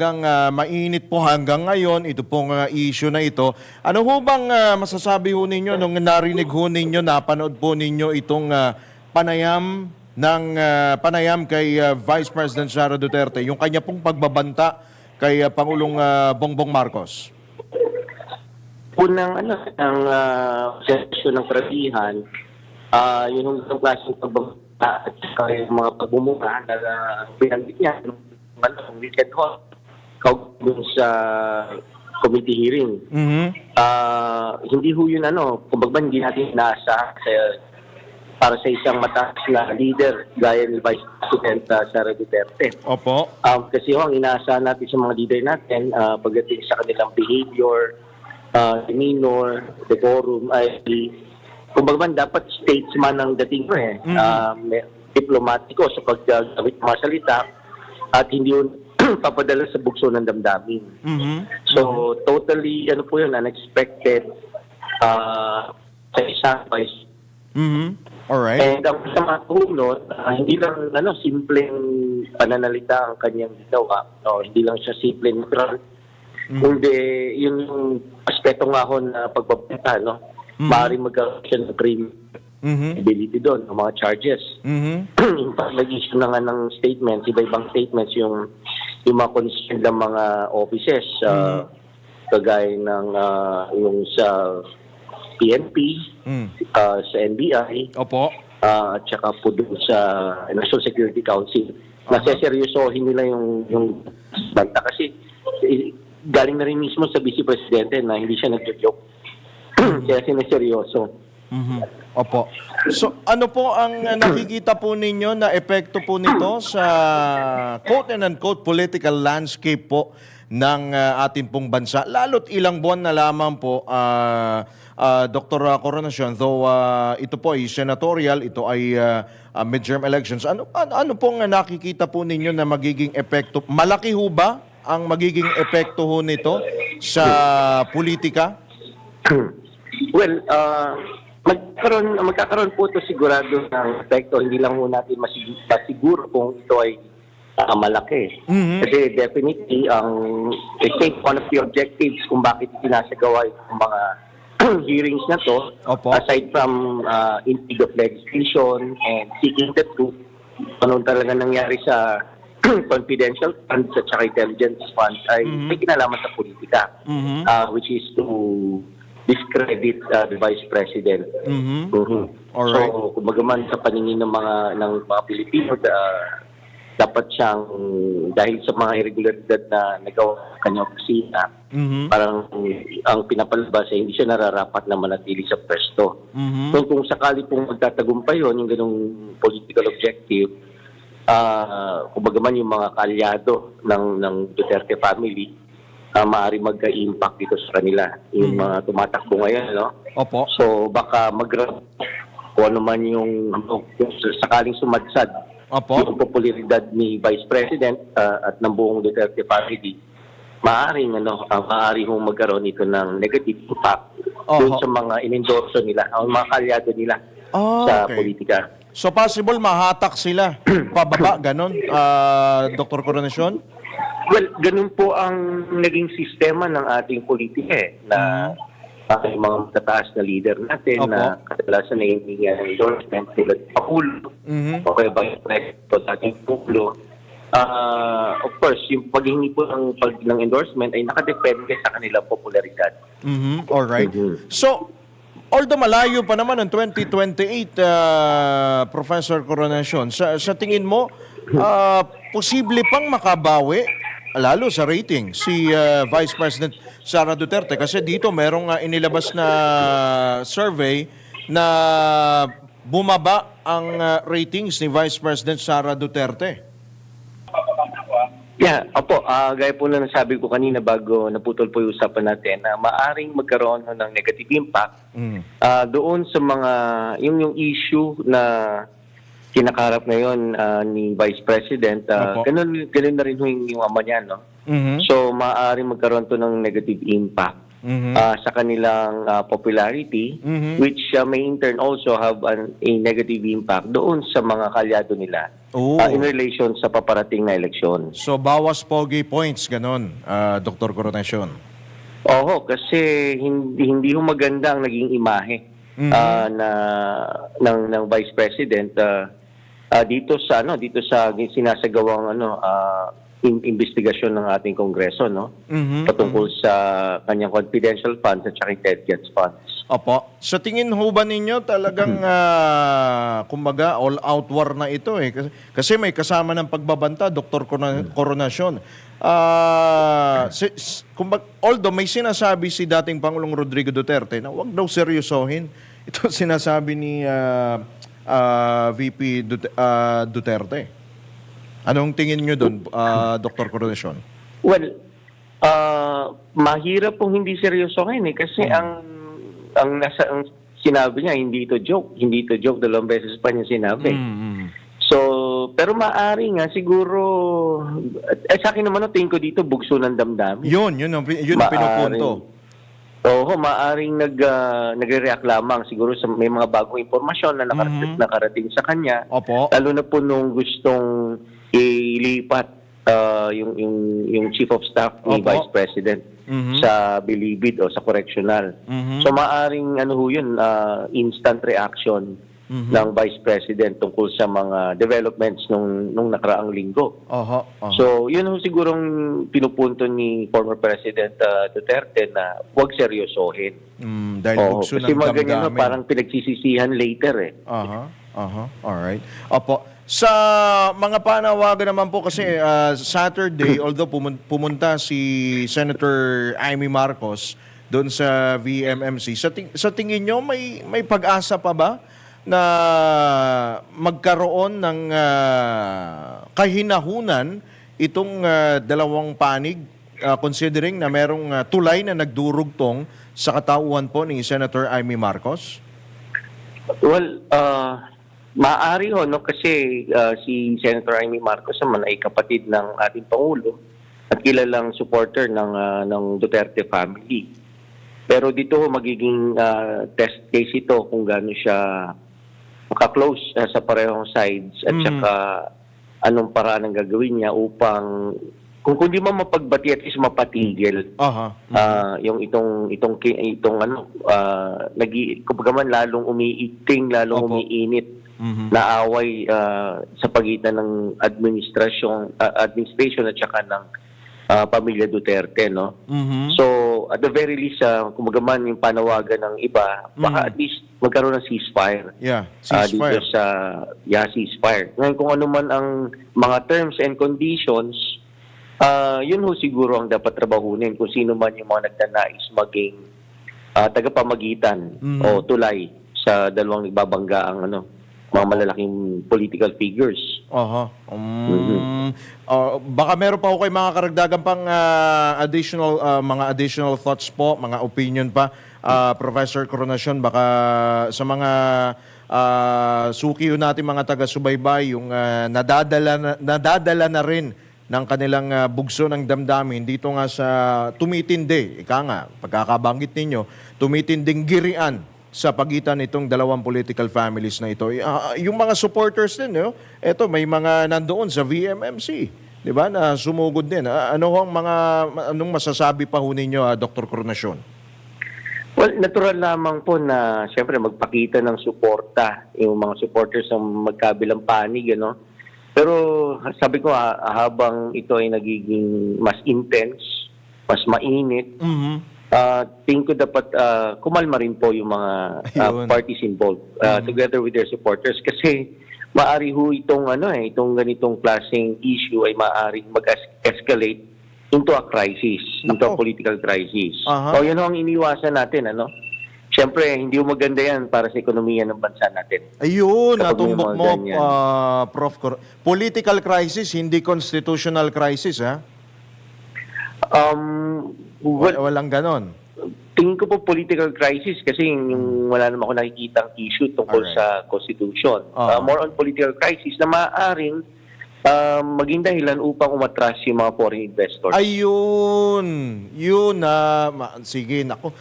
talagang ah, mainit po hanggang ngayon, ito pong ah, issue na ito. Ano ho bang ah, masasabi ho ninyo nung narinig ho ninyo, napanood po ninyo itong ah, panayam ng ah, panayam kay ah, Vice President Sara Duterte, yung kanya pong pagbabanta kay ah, Pangulong ah, Bongbong Marcos? unang ano ng uh, session ng trabihan ah yun yung klaseng pagbabata at saka yung mga pagbumura na uh, binanggit niya ano, weekend hall kaugnay sa committee hearing. Mhm. Ah, hindi ho yun ano, kumbaga hindi natin nasa sa para sa isang mataas na leader gaya ni Vice President uh, Sara Duterte. Opo. Um, kasi ho, ang inaasahan natin sa mga leader natin, uh, pagdating sa kanilang behavior, uh, demeanor, decorum, ay kumbaga man, dapat statesman ang dating mo eh. Mhm. Uh, may- diplomatiko sa paggamit ng mga salita at hindi yun papadala sa bukso ng damdamin. Mhm. So, totally, ano po yun, unexpected uh, sa isang vice Mhm. Alright. And ang sa punot, ah, hindi lang ano, simpleng pananalita ang kanyang ginawa. No, hindi lang siya simple neutral. Kundi yun yung aspeto nga ho na pagbabanta, no? Mhm. Maaaring magkaroon siya ng Mhm. credibility doon, ng mga charges. Mhm. yung pag nag-issue na nga ng statements, iba-ibang statements, yung, yung mga concerned ng mga offices, uh, kagaya ng uh, yung sa PNP, Mhm. uh, sa NBI, Opo. ah, at saka po doon sa National Security Council. Naseseryosohin nila yung, yung banta kasi eh, galing na rin mismo sa Vice Presidente na hindi siya nagjo-joke. Kaya sineseryoso. Mhm. Opo. So ano po ang uh, nakikita po ninyo na epekto po nito sa quote and unquote political landscape po ng uh, ating pong bansa? Lalo't ilang buwan na lamang po, uh, uh, Dr. Coronacion, though uh, ito po ay senatorial, ito ay uh, uh, midterm elections. Ano, ano, ano pong uh, nakikita po ninyo na magiging epekto? Malaki ho ba ang magiging epekto ho nito sa politika? well, ah, magkaroon, magkakaroon po ito sigurado ng epekto. Hindi lang po natin masig- masiguro kung ito ay ah, malaki. Mhm. Kasi definitely, ang I think one of the objectives kung bakit sinasagawa itong mga hearings na to, Opo. aside from uh, intake of legislation and seeking the truth, ano talaga nangyari sa confidential funds at saka intelligence funds ay Mhm. may kinalaman sa politika Mhm. uh, which is to discredit uh, the vice president. Mhm. Mhm. Alright. So, kumbaga man sa paningin ng mga ng mga Pilipino, uh, dapat siyang dahil sa mga irregularidad na nagawa sa kanyang opisina, Mhm. parang ang pinapalabas ay hindi siya nararapat na manatili sa pwesto. Mhm. So kung sakali pong magtatagumpay yun, yung ganong political objective, ah kumbaga man yung mga kalyado ng, ng Duterte family, uh, maaari magka-impact dito sa kanila. Yung Mhm. mga tumatakbo ngayon, no? Opo. So baka mag kung ano man yung, ano, sakaling sumadsad Opo. yung popularidad ni Vice President ah, at ng buong Duterte family, maaaring ano, uh, maaari hong magkaroon ito ng negative impact Oho. doon sa mga inendorso nila, o mga kalyado nila Ah, sa okay. politika. So possible mahatak sila pababa ganon ah, Dr. Coronacion? Well, ganun po ang naging sistema ng ating politika eh, na uh, yung mga matataas na leader natin Opo. na kadalasan na hindi ng endorsement tulad ng Pakulo, Mhm. o kaya Vice President o dating Pulo. Ah, of course, yung paghingi po ng, pag, ng endorsement ay nakadepende sa kanilang popularidad. Mhm. All right. Mhm. So although malayo pa naman ang 2028 ah, Professor Coronacion, sa sa tingin mo ah, posible pang makabawi lalo sa rating si ah, Vice President Sara Duterte kasi dito merong ah, inilabas na survey na bumaba ang ah, ratings ni Vice President Sara Duterte. Yeah, opo, ah gaya po na nasabi ko kanina bago naputol po yung usapan natin na maaring magkaroon ng negative impact Mm. ah doon sa mga, yung, yung issue na kinakarap ngayon ah, ni Vice President, Opo. ganun, ganun na rin yung, ama niya, no? Mhm. So, maaaring magkaroon to ng negative impact Mhm. ah, sa kanilang ah, popularity, Mhm. which ah, may in turn also have an, a negative impact doon sa mga kalyado nila ah, in relation sa paparating na eleksyon. So, bawas pogi points, ganon, ah, Dr. Coronation. Oo, kasi hindi hindi maganda ang naging imahe Mhm. ah, na ng ng Vice President ah, ah, dito sa ano dito sa sinasagawang ano ah, in- investigasyon ng ating Kongreso no Mhm. patungkol sa kanyang confidential funds at saka intelligence funds. Opo. Sa tingin ho ba ninyo talagang ah, kumbaga all out war na ito eh kasi, kasi may kasama ng pagbabanta Dr. Corona- Coronation. Ah, si, kumbaga, although may sinasabi si dating Pangulong Rodrigo Duterte na wag daw seryosohin ito sinasabi ni ah, ah, VP Dut- ah, Duterte. Anong tingin nyo doon, ah, Dr. Coronation? Well, ah mahirap pong hindi seryosohin eh kasi ang ang nasa ang sinabi niya hindi ito joke, hindi ito joke dalawang beses pa niya sinabi. Mm-hmm. So, pero maari nga siguro eh sa akin naman no, tingin ko dito bugso ng damdamin. Yun, yun ang, yun ang pinupunto. Oo, maaring nag ah, nagre-react lamang siguro sa may mga bagong impormasyon na nakarating, Mhm. nakarating sa kanya. Opo. Lalo na po nung gustong ilipat ah, yung, yung yung chief of staff ni Opo. Vice President Mhm. sa Bilibid o sa correctional. Mhm. So maaring ano ho yun, ah, instant reaction Mhm. ng Vice President tungkol sa mga developments nung nung nakaraang linggo. Oho, oho. So, yun ho sigurong pinupunto ni former President ah, Duterte na huwag seryosohin. Mm, dahil Oo, bugso kasi ng mga ganyan ho, parang pinagsisisihan later eh. Aha, aha, alright. Opo. Sa mga panawagan naman po kasi ah, Saturday, although pumun- pumunta si Senator Amy Marcos doon sa VMMC, sa, ting- sa tingin nyo may, may pag-asa pa ba na magkaroon ng ah, kahinahunan itong ah, dalawang panig ah, considering na merong ah, tulay na nagdurugtong sa katauhan po ni Senator Amy Marcos? Well, uh, maaari ho, no? Kasi ah, si Senator Amy Marcos naman ay kapatid ng ating Pangulo at kilalang supporter ng, ah, ng Duterte family. Pero dito ho, magiging ah, test case ito kung gaano siya makaklose ah, sa parehong sides at Mhm. saka anong paraan ang gagawin niya upang kung kundi man mapagbati at least mapatigil Aha. Ah, yung itong itong itong ano ah nagi kumbaga man lalong umiiting, lalong Opo. umiinit Mhm. na away ah, sa pagitan ng administrasyon ah, administration at saka ng ah, pamilya Duterte no. Mhm. So at the very least uh, kumbaga man yung panawagan ng iba baka Mhm. at least magkaroon ng ceasefire. yeah, ah, ceasefire. dito sa yeah, ceasefire. Ngayon kung ano man ang mga terms and conditions, ah yun ho siguro ang dapat trabahunin kung sino man yung mga nagnanais maging ah, tagapamagitan Mhm. o tulay sa dalawang nagbabangga ang ano, mga malalaking political figures. Aha. Um, Mhm. uh, baka meron pa ako kay mga karagdagan pang ah, additional ah, mga additional thoughts po, mga opinion pa Ah, Professor Coronation baka sa mga ah, suki yun natin mga taga-subaybay yung ah, nadadala na, nadadala na rin ng kanilang ah, bugso ng damdamin dito nga sa tumitindi, ika nga, pagkakabanggit ninyo, tumitinding girian sa pagitan nitong dalawang political families na ito. Ah, yung mga supporters din, no? eto may mga nandoon sa VMMC, di ba, na sumugod din. Ah, ano ang mga, anong masasabi pa ho ninyo, ah, Dr. Coronation? Well, natural lamang po na siyempre magpakita ng suporta yung mga supporters ng magkabilang panig, ano. Pero sabi ko ah, habang ito ay nagiging mas intense, mas mainit, Mhm. Ah tingin ko dapat ah, kumalma rin po yung mga Ayun. parties involved ah, together with their supporters kasi maari ho itong ano eh itong ganitong klaseng issue ay maaaring mag-escalate into a crisis, into a Nako. political crisis. Aha. O yun ho ang iniwasan natin ano. Siyempre, hindi maganda yan para sa ekonomiya ng bansa natin. Ayun, Kapag natumbok mo, ganyan. ah, Prof. Cor- Political crisis, hindi constitutional crisis, ha? Um, Wal- walang ganon. tingin ko po political crisis kasi yung wala naman ako nakikita issue tungkol Alright. sa constitution. Ah. Uh, more on political crisis na maaaring ah, maging dahilan upang umatras yung mga foreign investors. Ayun. Yun na. ma- sige, nako.